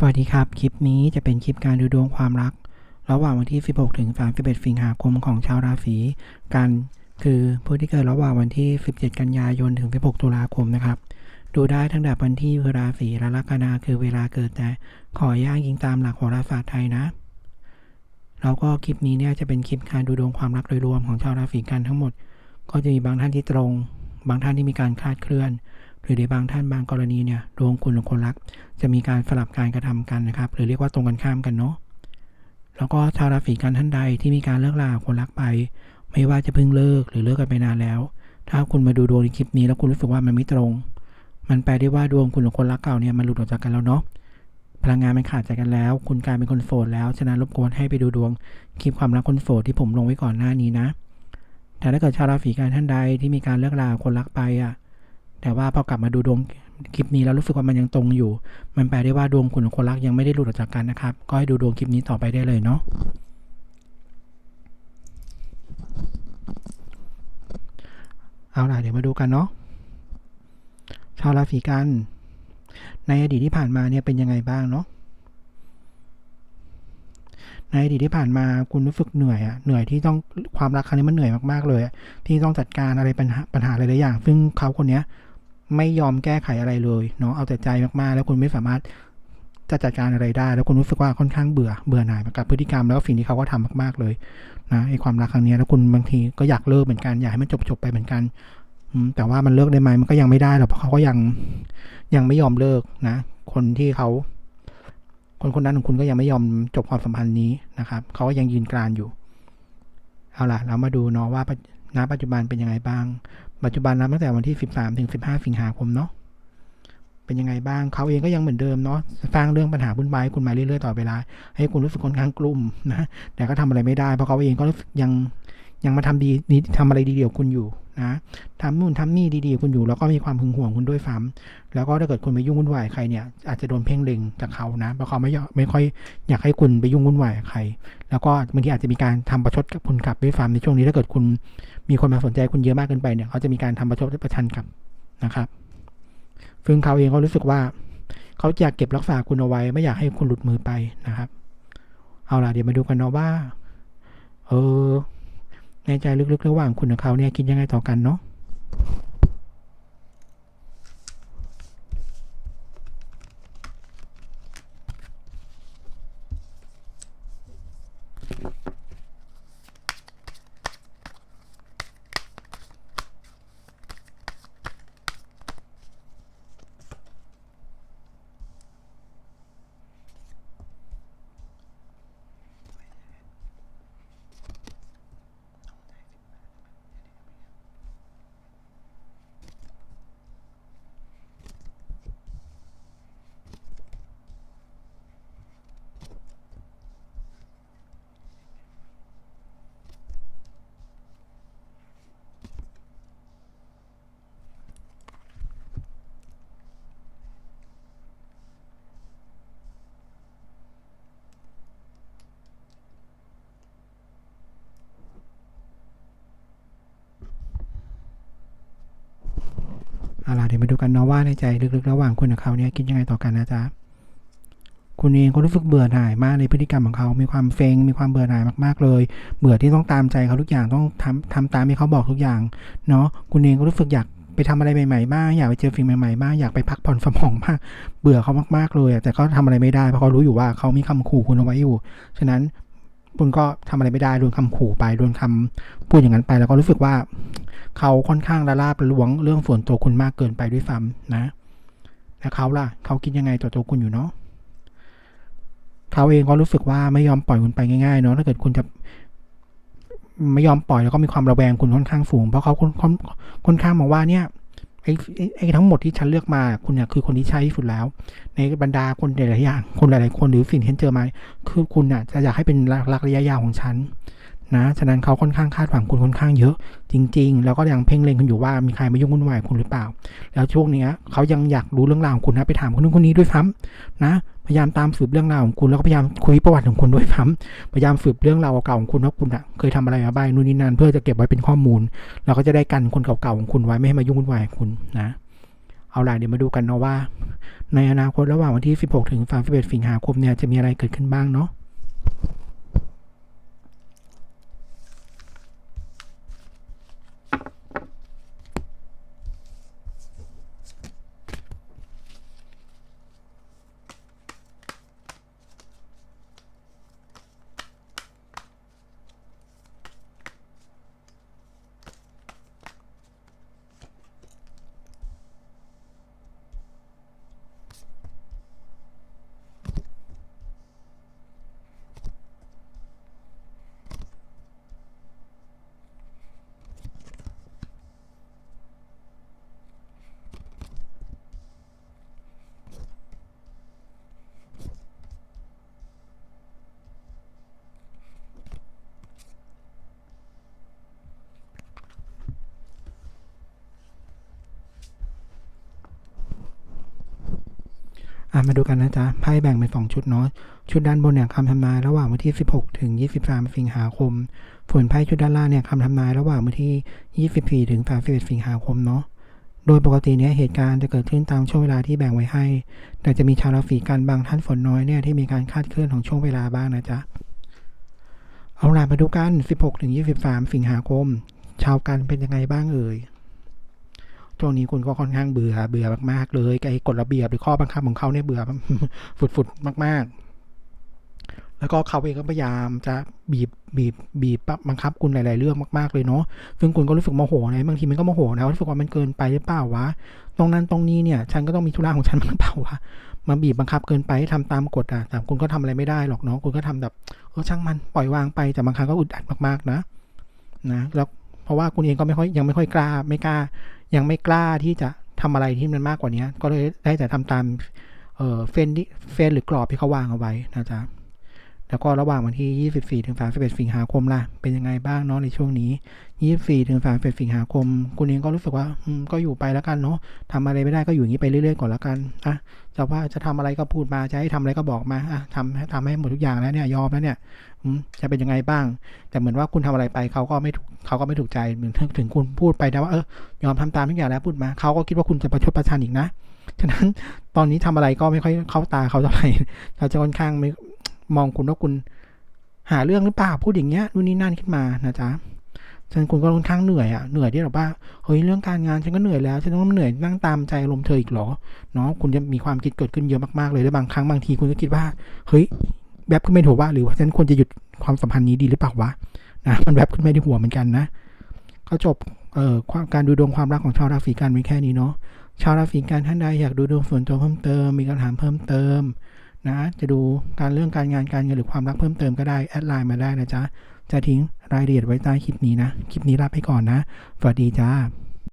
สวัสดีครับ คลิปนี้จะเป็นคลิปการดูดวงความรัก ระหว่างวันที่ 16 ถึง 31 สิงหาคมของชาวราศีกัน คือผู้ที่เกิดระหว่างวันที่ 17 กันยายนถึง 16 ตุลาคมนะครับ ดูได้ทั้งแต่วันที่ราศีและลัคนาคือเวลาเกิดแต่ขออย่างยิงตามหลักโหราศาสตร์ไทยนะ แล้วก็คลิปนี้เนี่ยจะเป็นคลิปการดูดวงความรักโดยรวมของชาวราศีกันทั้งหมด ก็จะมีบางท่านที่ตรง บางท่านที่มีการคลาดเคลื่อน หรือในบางท่านบางกรณีเนี่ยดวงคุณหรือคนรัก จะมีการสลับการกระทำกันนะครับ หรือเรียกว่าตรงกันข้ามกันเนาะแล้วก็ชาวราศีกันท่านใดที่มีการเลิกลาคนรักไป ไม่ว่าจะเพิ่งเลิกหรือเลิกกันไปนานแล้ว ถ้าคุณมาดูดวงในคลิปนี้แล้วคุณรู้สึกว่ามันไม่ตรง มันแปลได้ว่าดวงคุณหรือคนรักเก่าเนี่ยมันหลุดออกจากกันแล้วเนาะพลังงานมันขาดจากกันแล้ว คุณกลายเป็นคนโสดแล้วฉะนั้นรบกวนให้ไปดูดวงคลิปความรักคนโสดที่ผมลงไว้ก่อนหน้านี้นะ แต่ถ้าเกิดชาวราศีกันท่านใดที่มีการเลิกลาคนรักไปอะ แต่ว่าพอกลับมาดูดวงคลิปนี้แล้วรู้สึกว่ามันยังตรงอยู่ มันแปลได้ว่าดวงคุณของคนรักยังไม่ได้หลุดออกจากกันนะครับ ก็ให้ดูดวงคลิปนี้ต่อไปได้เลยเนาะเอาล่ะเดี๋ยวมาดูกันเนาะชาวราศีกัน ในอดีตที่ผ่านมาเนี่ยเป็นยังไงบ้างเนาะในอดีตที่ผ่านมาคุณรู้สึกเหนื่อยอะเหนื่อยที่ต้องความรักครั้งนี้มันเหนื่อยมากๆเลยที่ต้องจัดการอะไรปัญหาปัญหาหลายๆอย่าง ซึ่งเขาคนเนี้ย ไม่ยอมแก้ไขอะไรเลยเนาะเอาแต่ใจมากๆ แล้วคุณไม่สามารถจะจัดการอะไรได้ แล้วคุณรู้สึกว่าค่อนข้างเบื่อเบื่อหน่ายกับพฤติกรรมแล้วสิ่งที่เขาก็ทำมากๆเลยนะไอ้ความรักครั้งนี้แล้วคุณบางทีก็อยากเลิกเหมือนกันอยากให้มันจบๆไปเหมือนกันแต่ว่ามันเลิกได้ไหมมันก็ยังไม่ได้หรอกเพราะเขาก็ยังยังไม่ยอมเลิกนะ คนที่เขา คนคนนั้นของคุณก็ยังไม่ยอมจบความสัมพันธ์นี้นะครับเขาก็ยังยืนกรานอยู่ เอาล่ะ เรามาดูเนาะว่าณปัจจุบันเป็นยังไงบ้าง ปัจจุบันนับตั้งแต่วันที่ 13 ถึง 15 สิงหาคมเนาะเป็นยังไงบ้างเขาเองก็ยังเหมือนเดิมเนาะสร้างเรื่องปัญหาวุ่นวายให้คุณมาเรื่อยๆต่อเวลา ให้คุณรู้สึกค่อนข้างกลุ่มนะแต่ก็ทำอะไรไม่ได้เพราะเขาเองก็ยัง ยังมาทำดีดีทำอะไรดีๆกับคุณอยู่นะทำนู่นทำนี่ดีๆคุณอยู่ แล้วก็มีความหึงหวงคุณด้วยซ้ำแล้วก็ถ้าเกิดคุณไปยุ่งวุ่นวายใครเนี่ยอาจจะโดนเพ่งเล็งจากเขานะเพราะเขาไม่ไม่ค่อยอยากให้คุณไปยุ่งวุ่นวายกับใคร แล้วก็บางทีอาจจะมีการทำประชดกับคุณกลับด้วยซ้ำในช่วงนี้ถ้าเกิดคุณมีคนมาสนใจคุณเยอะมากเกินไปเนี่ยเขาจะมีการทำประชดประชันกลับนะครับซึ่งเขาเองเขารู้สึกว่า เขาอยากเก็บรักษาคุณเอาไว้ ไม่อยากให้คุณหลุดมือไปนะครับ เอาล่ะเดี๋ยวมาดูกันเนาะว่า เออ ในใจลึกๆ ระหว่างคุณกับเขาเนี่ยคิดยังไงต่อกันเนาะ เอาล่ะเดี๋ยวมาดูกันเนาะว่าในใจลึกๆ ระหว่างคุณกับเขาเนี่ยคิดยังไงต่อกันนะจ๊ะคุณเองก็รู้สึกเบื่อหน่ายมากในพฤติกรรมของเขา มีความเฟงมีความเบื่อหน่ายมากๆเลย เบื่อที่ต้องตามใจเขาทุกอย่าง ต้องทำทำตามที่เขาบอกทุกอย่าง เนาะ คุณเองก็รู้สึกอยากไปทำอะไรใหม่ๆบ้าง อยากไปเจอสิ่งใหม่ๆบ้าง อยากไปพักผ่อนสมองมาก เบื่อเขามากๆเลยแต่ก็ทำอะไรไม่ได้ เพราะเขารู้อยู่ว่าเขามีคำขู่คุณเอาไว้อยู่ ฉะนั้นคุณก็ทำอะไรไม่ได้ โดนคำขู่ไป โดนคำพูดอย่างนั้นไป แล้วก็รู้สึกว่า เขาค่อนข้างละลาบละล้วงเรื่องส่วนตัวคุณมากเกินไปด้วยซ้ำนะแล้วเขาล่ะ เขาคิดยังไงต่อตัวคุณอยู่เนาะเขาเองก็รู้สึกว่าไม่ยอมปล่อยคุณไปง่ายๆเนาะถ้าเกิดคุณจะไม่ยอมปล่อยแล้วก็มีความระแวงคุณค่อนข้างสูง เพราะเขาค่อนค่อนค่อนข้างมองว่าเนี่ยไอ้ไอ้ไอ้ทั้งหมดที่ฉันเลือกมาคุณเนี่ยคือคนที่ใช่ที่สุดแล้ว ในบรรดาคนหลายๆอย่างคนหลาย ๆ คนหรือสิ่งที่ฉันเจอมา คือคุณน่ะจะอยากให้เป็นรักระยะยาวของฉัน นะ ฉะนั้นเขาค่อนข้างคาดหวังคุณค่อนข้างเยอะ จริง ๆ แล้วก็ยังเพ่งเล็งคุณอยู่ว่ามีใครมายุ่งวุ่นวายคุณหรือเปล่า แล้วช่วงนี้เขายังอยากรู้เรื่องราวของคุณนะไปถามคนนู้นคนนี้ด้วยซ้ำนะ พยายามตามสืบเรื่องราวของคุณแล้วก็พยายามคุยประวัติของคุณด้วยซ้ำพยายามสืบเรื่องราวเก่าๆของคุณว่าคุณอะเคยทำอะไรมาบ้างนู่นนี่นั่นเพื่อจะเก็บไว้เป็นข้อมูล แล้วก็จะได้กันคนเก่าๆของคุณไว้ไม่ให้มายุ่งวุ่นวายคุณนะเอาล่ะเดี๋ยวมาดูกันเนาะว่า ในอนาคตระหว่างวันที่ 16 ถึง 31 สิงหาคมเนี่ยจะมีอะไรเกิดขึ้นบ้างเนาะ อะมาดูกันนะจ๊ะไพ่แบ่งเป็นสองชุดเนาะชุดด้านบนเนี่ยคำทำนายระหว่างวันที่ 16 ถึง 23 สิงหาคม ส่วนไพ่ชุดด้านล่างเนี่ยคำทำนายระหว่างวันที่ 24 ถึง 31 สิงหาคมเนาะโดยปกติเนี่ยเหตุการณ์จะเกิดขึ้นตามช่วงเวลาที่แบ่งไว้ให้ แต่จะมีชาวราศีกันบางท่านฝนน้อยเนี่ยที่มีการคาดเคลื่อนของช่วงเวลาบ้างนะจ๊ะเอาล่ะมาดูกัน 16 ถึง 23 สิงหาคม ชาวกันเป็นยังไงบ้างเอ่ย ช่วงนี้คุณก็ค่อนข้างเบื่อเบื่อมากๆเลยไอ้กฎระเบียบหรือข้อบังคับของเขาเนี่ยเบื่อฝุดๆมาก ๆ แล้วก็เขาเองก็พยายามจะบีบบีบบีบบังคับคุณหลายๆเรื่องมากๆเลยเนาะซึ่งคุณก็รู้สึกโมโหนะบางทีมันก็โมโหนะรู้สึกว่ามันเกินไปหรือเปล่าวะตรงนั้นตรงนี้เนี่ย ฉันก็ต้องมีธุระของฉันหรือเปล่าวะมาบีบบังคับเกินไปให้ทำตามกฎอะแต่คุณก็ทำอะไรไม่ได้หรอกเนาะคุณก็ทำแบบเออช่างมันปล่อย วางไปแต่บางครั้งก็อึดอัดมากๆนะนะแล้ว เพราะว่าคุณเองก็ไม่ค่อยยังไม่ค่อยกล้า ไม่กล้า ยังไม่กล้าที่จะทำอะไรที่มันมากกว่านี้ก็เลยได้แต่ทำตามเออเฟนดี้เฟนหรือกรอบที่เขาวางเอาไว้นะจ๊ะ แล้วก็ระหว่างวันที่ 24 ถึง 31 สิงหาคมล่ะ เป็นยังไงบ้างเนาะในช่วงนี้ 24 ถึง 31 สิงหาคม คุณเองก็รู้สึกว่าอืมก็อยู่ไปแล้วกันเนาะทำอะไรไม่ได้ก็อยู่อย่างนี้ไปเรื่อยๆก่อนแล้วกันอะจะว่าจะทำอะไรก็พูดมา จะให้ทำอะไรก็บอกมาอะทำทำให้หมดทุกอย่างแล้วเนี่ย ยอมแล้วเนี่ยจะเป็นยังไงบ้าง แต่เหมือนว่าคุณทำอะไรไปเขาก็ไม่ถูกเขาก็ไม่ถูกใจ เหมือนถึงคุณพูดไปนะว่าเออยอมทำตามทุกอย่างแล้วพูดมา เขาก็คิดว่าคุณจะประชดประชันอีกนะฉะนั้นตอนนี้ทำอะไรก็ไม่ค่อยเข้าตาเขาเท่าไหร่เขาจะค่อนข้างไม่ มองคุณว่าคุณหาเรื่องหรือเปล่าพูดอย่างเงี้ยนู่นนี่นั่นขึ้นมานะจ๊ะฉะนั้นคุณก็ค่อนข้างเหนื่อยอะเหนื่อยที่แบบว่าเฮ้ยเรื่องการงานฉันก็เหนื่อยแล้วฉันต้องเหนื่อยนั่งตามใจอารมณ์เธออีกหรอเนาะคุณจะมีความคิดเกิดขึ้นเยอะมากๆเลยและบางครั้งบางทีคุณก็คิดว่าเฮ้ยแวบขึ้นไม่ถูกว่าหรือว่าฉันควรจะหยุดความสัมพันธ์นี้ดีหรือเปล่าวะนะมันแวบขึ้นไม่ได้หัวเหมือนกันนะก็จบเอ่อความการดูดวงความรักของชาวราศีกันไว้แค่นี้เนาะชาวราศีกันท่านใดอยากดูดวงส่วนตัวเพิ่มเติมมีคำถามเพิ่มเติม นะจะดูการเรื่องการงานการเงินหรือความรักเพิ่มเติมก็ได้แอดไลน์มาได้นะจ๊ะจะทิ้งรายละเอียดไว้ใต้คลิปนี้นะ คลิปนี้ลาไปก่อนนะสวัสดีจ้า